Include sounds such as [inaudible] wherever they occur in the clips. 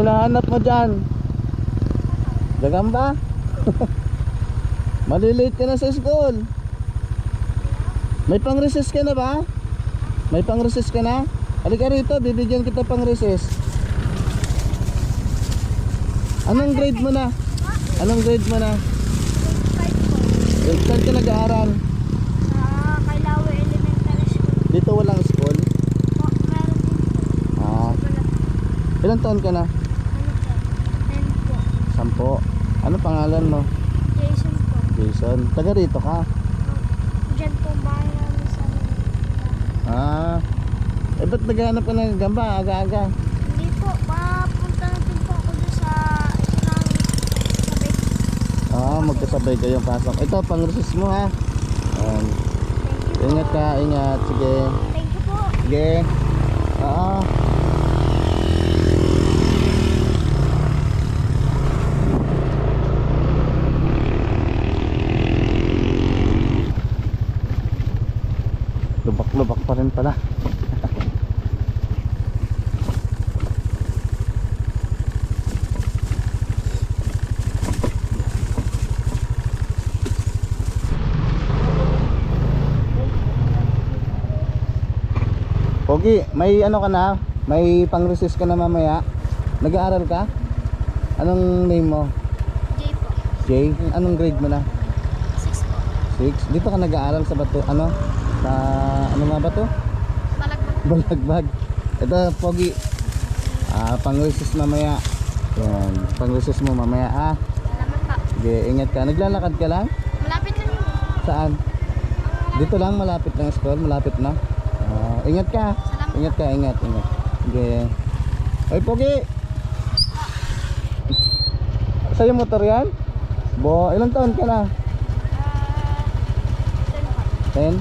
hanap mo dyan? Gagamba? [laughs] Malilate ka na sa school. May pang-recess ka na ba? May pang-recess ka na? Halika rito, bibigyan kita pang-recess. Anong grade mo na? Anong grade mo na? Grade saan ka nag-aaral? Sa Kailawe Elementary School Dito walang school? po, meron din po. Ah, ilang taon ka na? Ano po? Ten po. Sampo. Ano pangalan mo? Jason po. Jason. Taga rito ka? Diyan po bahay namin sa. Ah. Eh ba't naghahanap ka ng gamba aga-aga? Hindi po, papunta na din po ako doon sa isa namin sabay. Ah, magkasabay kayong pasok. Ito, pang-recess mo ha. Ayan. Thank you po. Ingat ka, ingat. Sige. Thank you po. Sige. Oo. Pa rin pala. Pogi, may ano ka na? May pang-resist ka na mamaya? Nag-aaral ka? Anong name mo? Jay po. Jay? Anong grade mo na? Six po. 6? Dito ka nag-aaral sa bato? Ano? Sa ano nga ba to? Balagbag. Balagbag. Ito, Pogi. Ah, pang-resist mamaya. Yan, pang-resist mo mamaya ah. Salamat po. Sige, ingat ka. Naglalakad ka lang? Malapit lang. Saan? Dito lang, malapit ng school, malapit na. Ah, ingat ka. Salamat Ingat ka, ingat, ingat. Sige. Hoy, Pogi! Sa'yo motor yan? Bo, ilang taon ka na? Ah, ten po.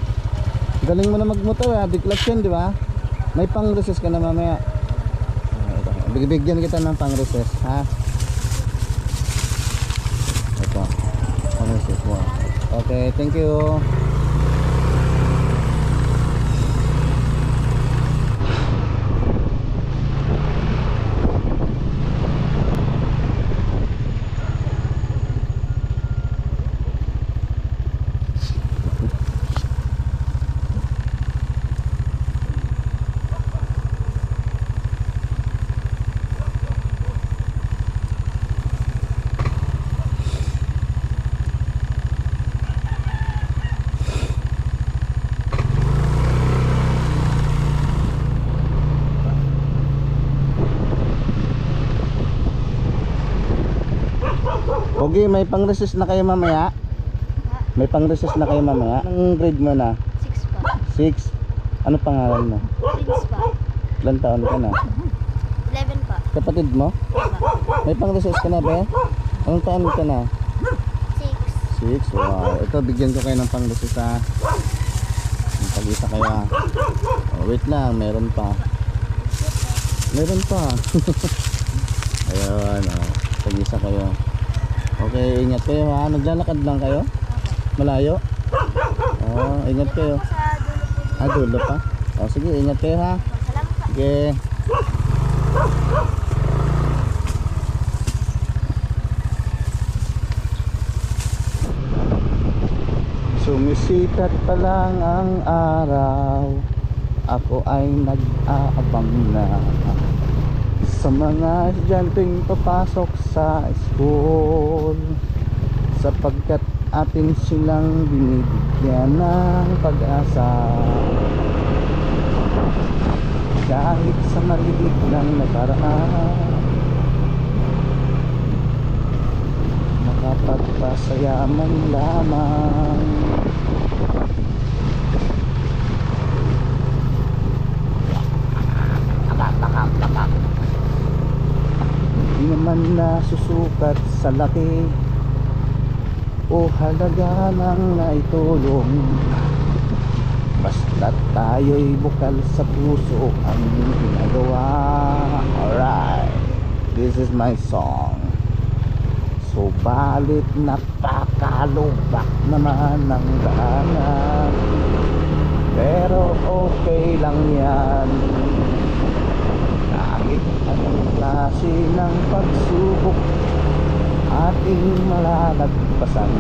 10? Galing mo na magmotor ha, big clutch yan, di ba? May pang recess ka na mamaya. Ah. Bibigyan kita ng pang recess, ha? Ito. Pang recess mo. Okay, thank you. Pogi, may pang recess na kayo mamaya? May pang recess na kayo mamaya? Anong grade mo na? Six po. 6? Ano pangalan mo? Prince po. Ilan taon ka na? Eleven po. Kapatid mo? May pang recess ka na ba? Anong taon ka na? Six. 6? Wow. Ito, bigyan ko kayo ng pang recess ha. Pag-isa kaya. Oh, wait lang, meron pa. Meron pa. [laughs] Ayun, oh. Pag-isa kayo. Okay, ingat kayo ha. Naglalakad lang kayo? Malayo? Oh, ingat kayo. Ah, dulo pa? Oh, sige, ingat kayo ha. Sige. Sumisikat pa lang ang araw Ako ay nag-aabang na Sa mga estudyanteng papasok sa school. Sapagkat atin silang binibigyan ng pag-asa. Kahit sa maliit lang na paraan Nakapagpasaya man lamang Di naman nasusukat sa laki O halaga ng naitulong Basta tayo'y bukal sa puso ang ginagawa. Alright This is my song. Subalit napakalubak naman ng daanan. Pero okay lang yan Kahit sakit at ang klase ng pagsubok ating malalagpasan.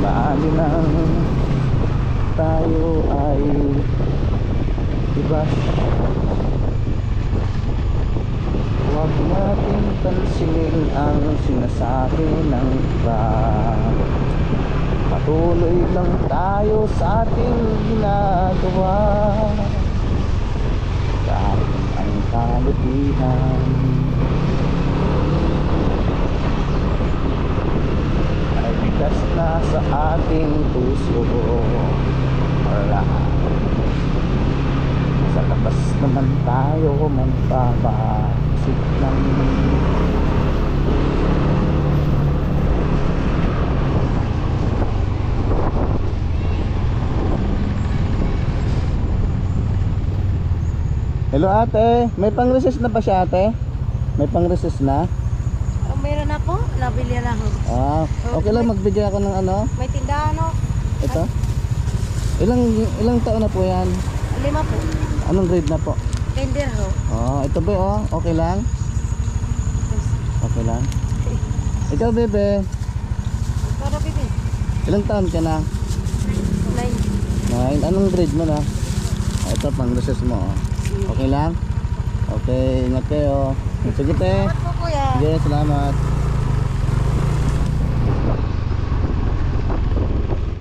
Bali nang tayo ay ibas. Huwag natin pansinin ang sinasabi ng iba. Patuloy lang tayo sa ating ginagawa kalutihan Ay bigas na sa ating puso Wala. Sa labas naman tayo magpapasik ng Hello ate, may pang-recess na ba siya ate? May pang-recess na? Oh, meron na po. Nabili na ako. Ah, okay lang magbigay ako ng ano, May tindahan ako. ito. Ilang ilang taon na po 'yan? Lima po. Anong grade na po? Tender ho. Oh, ito ba oh, okay lang? Okay lang. [laughs] Ikaw bebe, Para bibi. ilang taon ka na? Nine. Nine, anong grade mo na? Ah, ito pang recess mo. oh. Okay lang? Okay, ingat kayo. Sige te. Salamat po kuya. Sige, salamat.